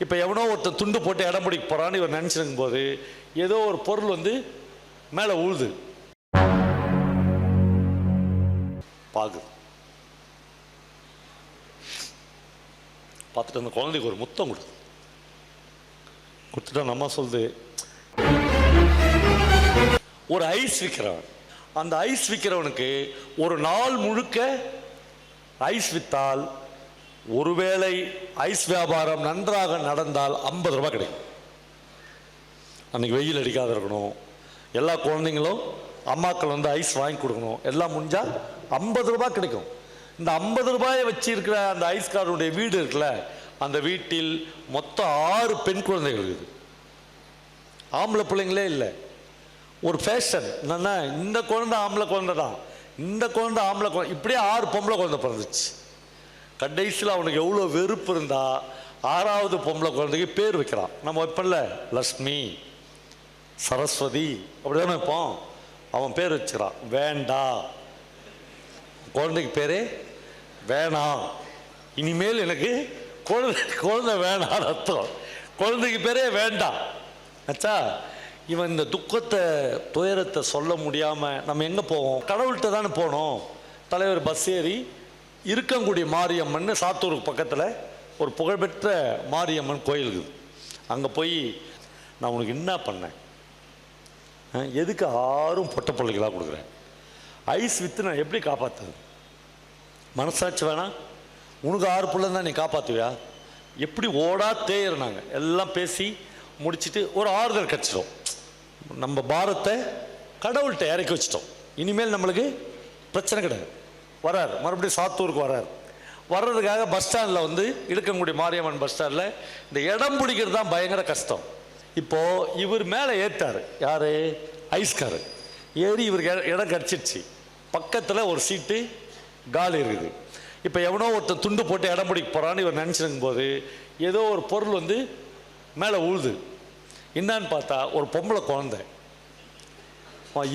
இப்போ எவனோ ஒருத்தன் துண்டு போட்டு இடம் பிடிக்க போகிறான்னு இவர் நினச்சிருக்கும் போது ஏதோ ஒரு பொருள் வந்து மேலே உழுது பாகு பார்த்துட்டு அந்த குழந்தைக்கு ஒரு முத்தம் கொடு. கொடுத்துட்டா நம்ம சொல்லுது ஒரு ஐஸ் விற்கிறவன் அந்த ஐஸ் விற்கிறவனுக்கு ஒரு நாள் முழுக்க ஐஸ் வித்தால் ஒருவேளை ஐஸ் வியாபாரம் நன்றாக நடந்தால் ஐம்பது ரூபாய் கிடைக்கும். அன்னைக்கு வெயில் அடிக்காத இருக்கணும். எல்லா குழந்தைங்களும் அம்மாக்கள் வந்து ஐஸ் வாங்கி கொடுக்கணும். எல்லாம் முடிஞ்சால் ஐம்பது ரூபாய் கிடைக்கும். இந்த ஐம்பது ரூபாயை வச்சு இருக்கிற அந்த ஐஸ்காரனுடைய வீடு இருக்குல்ல அந்த வீட்டில் மொத்தம் ஆறு பெண் குழந்தைகள் இருக்குது. ஆம்பளை பிள்ளைங்களே இல்லை. ஒரு ஃபேஷன் என்னன்னா இந்த குழந்தை ஆம்பளை குழந்தை தான் இந்த குழந்தை ஆம்பளை குழந்தை இப்படியே ஆறு பொம்பளை குழந்தை பிறந்துச்சு. கடைசியில் அவனுக்கு எவ்வளோ வெறுப்பு இருந்தால் ஆறாவது பொம்பளை குழந்தைக்கு பேர் வைக்கிறான். நம்ம வைப்போம்ல லக்ஷ்மி சரஸ்வதி அப்படிதானே வைப்போம்? அவன் பேர் வச்சுக்கிறான். வேண்டா. குழந்தைக்கு பேரே? வேணாம் இனிமேல் எனக்கு குழந்தை குழந்தை வேணாம் அர்த்தம். குழந்தைக்கு பேரே வேண்டாம் ஆச்சா இவன் இந்த துக்கத்தை துயரத்தை சொல்ல முடியாமல் நம்ம எங்கே போவோம்? கடவுள்கிட்ட தானே போனோம். தலைவர் பஸ் ஏறி இருக்கங்குடி மாரியம்மன் சாத்தூருக்கு பக்கத்தில் ஒரு புகழ்பெற்ற மாரியம்மன் கோயில் இருக்குது. அங்கே போய் நான் உனக்கு என்ன பண்ணேன்? எதுக்கு ஆறும் பொட்ட பிள்ளைகளாக கொடுக்குறேன்? ஐஸ் வித்து நான் எப்படி காப்பாற்றுது மனசாட்சி வேணாம் உனக்கு ஆறு பிள்ளை தான் நீ காப்பாற்றுவியா எப்படி ஓடா தேயிறாங்க எல்லாம் பேசி முடிச்சிட்டு ஒரு ஆறுதல் கிடச்சிடும். நம்ம பாரத்தை கடவுள்கிட்ட இறக்கி வச்சிட்டோம். இனிமேல் நம்மளுக்கு பிரச்சனை கிடையாது. வரார். மறுபடியும் சாத்தூருக்கு வரார். வர்றதுக்காக பஸ் ஸ்டாண்டில் வந்து இழுக்கங்குடி மாரியம்மன் பஸ் ஸ்டாண்டில் இந்த இடம் பிடிக்கிறது தான் பயங்கர கஷ்டம். இப்போது இவர் மேலே ஏற்றார் யார்? ஐஸ்கார் ஏறி இவருக்கு இடம் கிடச்சிடுச்சு பக்கத்தில் ஒரு சீட்டு காலி இருக்குது. இப்போ எவனோ ஒருத்தன் துண்டு போட்டு இடம் பிடிக்க போகிறான்னு இவர் நினச்சிருக்கும் போது ஏதோ ஒரு பொருள் வந்து மேலே உழுது என்னன்னு பார்த்தா ஒரு பொம்பளை குழந்தை.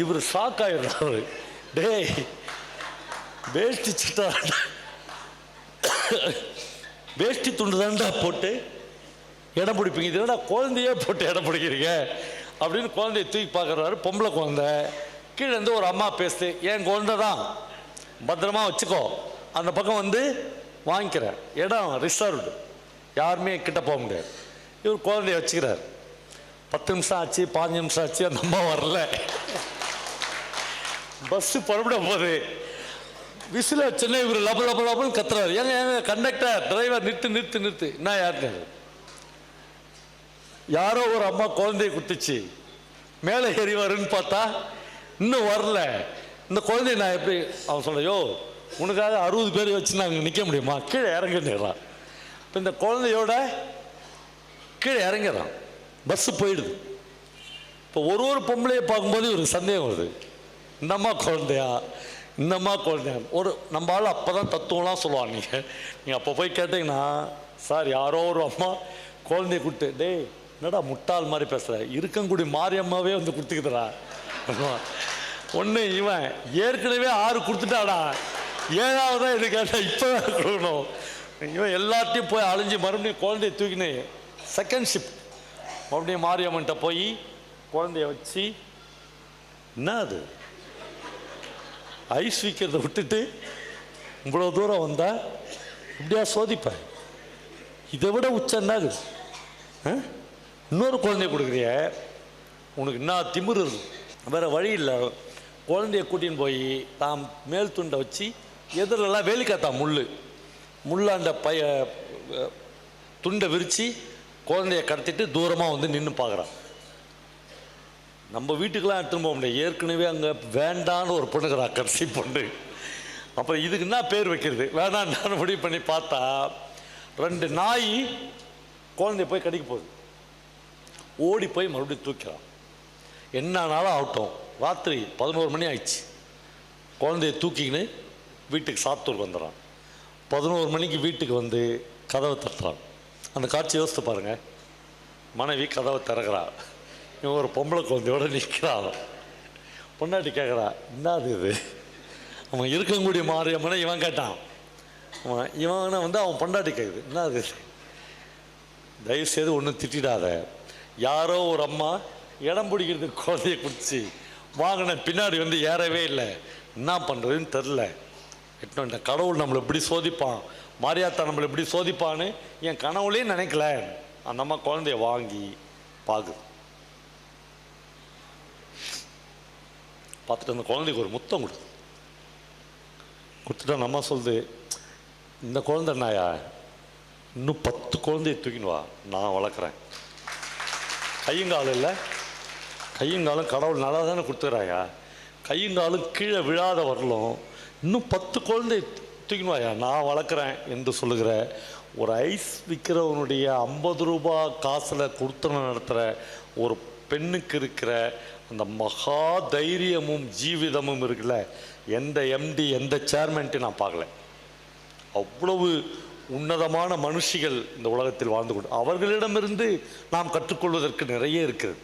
இவர் ஷாக் ஆகிடுறாரு டேய் வேஷ்டி சட்டை வேஷ்டி துண்டு தாண்டா போட்டு இடம் பிடிப்பீங்க. இது என்னடா குழந்தையே போட்டு இடம் பிடிக்கிறீங்க? அப்படின்னு குழந்தைய தூக்கி பார்க்குறாரு. பொம்பளை குழந்தை. கீழே இருந்து ஒரு அம்மா பேசுது. என் குழந்தை தான்? பத்திரமா வச்சுக்கோ. அந்த பக்கம் வந்து வாங்கிக்கிறேன் இடம் ரிசர்வ்டு யாருமே கிட்ட போக முடியாது. இவர் குழந்தைய வச்சுக்கிறார். பத்து நிமிஷம் ஆச்சு பாஞ்சு நிமிஷம் ஆச்சு அந்த அம்மா வரல. பஸ்ஸு புறப்பட போகுது. விசில சென்னை இவர் லப லப லபன்னு கத்துறாரு. ஏங்க ஏங்க கண்டக்டர் டிரைவர் நிறுத்து நிறுத்து நிறுத்து. என்ன யாருன்னு யாரோ ஒரு அம்மா குழந்தைய குத்துச்சு. மேலே ஏறி வருன்னு பார்த்தா இன்னும் வரல. இந்த குழந்தைய நான் எப்படி அவன் சொல்லையோ உனக்காக அறுபது பேர் வச்சு நாங்கள் நிற்க முடியுமா? கீழே இறங்கிடுறான் இப்போ இந்த குழந்தையோட கீழே இறங்கிறான். பஸ்ஸு போயிடுது. இப்போ ஒரு ஒரு பொம்பளையை பார்க்கும்போது ஒரு சந்தேகம் வருது. இந்த அம்மா குழந்தையா? இந்த அம்மா ஒரு நம்ம ஆள் அப்போ தான் தத்துவம்லாம் சொல்லுவான் நீங்கள் நீங்கள் அப்போ போய் கேட்டிங்கன்னா சார் யாரோ ஒரு அம்மா குழந்தைய கொடுத்து டேய் என்னடா முட்டாள் மாதிரி பேசுகிற இருக்கங்குடி மாரியம்மாவே வந்து கொடுத்துக்குதுடா. ஒன்று இவன் ஏற்கனவே ஆறு கொடுத்துட்டாடா. ஏழாவதா இது கேட்டால் இப்போ கொடுக்கணும். இவன் எல்லாத்தையும் போய் அழிஞ்சு மறுபடியும் குழந்தைய தூக்கினு செகண்ட் ஷிஃப்ட் மறுபடியும் மாரியம்மன்ட்ட போய் குழந்தைய வச்சு என்ன அது? ஐஸ் விற்கிறத விட்டுட்டு இவ்வளோ தூரம் வந்தால் இப்படியா சோதிப்பேன் இதை விட உச்சம் என்னது? ஆ? இன்னொரு குழந்தைய கொடுக்குறிய. உனக்கு என்ன திமிர் இருக்கு. வேறு வழி இல்லை. குழந்தைய கூட்டின்னு போய் தாம் மேல் துண்டை வச்சு எதிரெல்லாம் வேலிக்காத்தா முள் முள்ளாண்ட பைய துண்டை விரித்து குழந்தைய கடத்திட்டு தூரமாக வந்து நின்று பார்க்குறான். நம்ம வீட்டுக்கெல்லாம் எடுத்துன்னு போக முடியாது. ஏற்கனவே அங்கே வேண்டான்னு ஒரு பொண்ணுக்கிறா கடைசி பொண்ணு. அப்புறம் இதுக்கு என்ன பேர் வைக்கிறது? வேணான்னு முடிவு பண்ணி பார்த்தா ரெண்டு நாய் குழந்தைய போய் கடிக்க போகுது. ஓடி போய் மறுபடியும் தூக்கிறான் என்னனாலும் ஆகட்டும் ராத்திரி பதினோரு மணி ஆயிடுச்சு. குழந்தைய தூக்கிக்கின்னு வீட்டுக்கு சாத்தூர் வந்துடுறான். பதினோரு மணிக்கு வீட்டுக்கு வந்து கதவை தட்டுறான் அந்த காட்சி யோசித்து பாருங்கள் மனைவி கதவை திறக்கிறா. இவன் ஒரு பொம்பளை குழந்தையோட நிற்கிறான் பொண்டாட்டி கேட்குறா என்னது இது? அவன் இருக்கக்கூடிய மாரியம்மனை இவன் கேட்டான். அவன் இவனை வந்து அவன் பொண்டாட்டி கேட்குது என்னது இது தயவுசெய்து ஒன்றும் திட்டிடாத. யாரோ ஒரு அம்மா இடம் பிடிக்கிறது குழந்தைய குடிச்சு வாங்கின பின்னாடி வந்து ஏறவே இல்லை. என்ன பண்ணுறதுன்னு தெரில எட்டு கடவுள் நம்மளை எப்படி சோதிப்பான். மாரியாத்தா நம்மளை எப்படி சோதிப்பான்னு என் கனவுலேயே நினைக்கல. அந்த அம்மா குழந்தைய வாங்கி பார்க்குது பார்த்துட்டு அந்த குழந்தைக்கு ஒரு முத்தம் கொடுத்து கொடுத்துட்டா நம்ம அம்மா சொல்லுது இந்த குழந்தை நாயா இன்னும் பத்து குழந்தைய தூக்கின்னு வா நான் வளர்க்குறேன். கையங்காலம் இல்லை. கையுங்காலும் கடவுள் நல்லா தானே கொடுத்துக்கிறாயா கையுங்காலும் கீழே விழாத வரலும் இன்னும் பத்து குழந்தை தூக்கினுவாயா நான் வளர்க்குறேன் என்று சொல்லுகிற ஒரு ஐஸ் விற்கிறவனுடைய ஐம்பது ரூபா காசில் கொடுத்தன நடத்துகிற ஒரு பெண்ணுக்கு இருக்கிற அந்த மகா தைரியமும் ஜீவிதமும் இருக்குல்ல எந்த எம்டி எந்த சேர்மன்ட்டு நான் பார்க்கல. அவ்வளவு உன்னதமான மனுஷிகள் இந்த உலகத்தில் வாழ்ந்து கொண்டு அவர்களிடமிருந்து நாம் கற்றுக்கொள்வதற்கு நிறைய இருக்கிறது.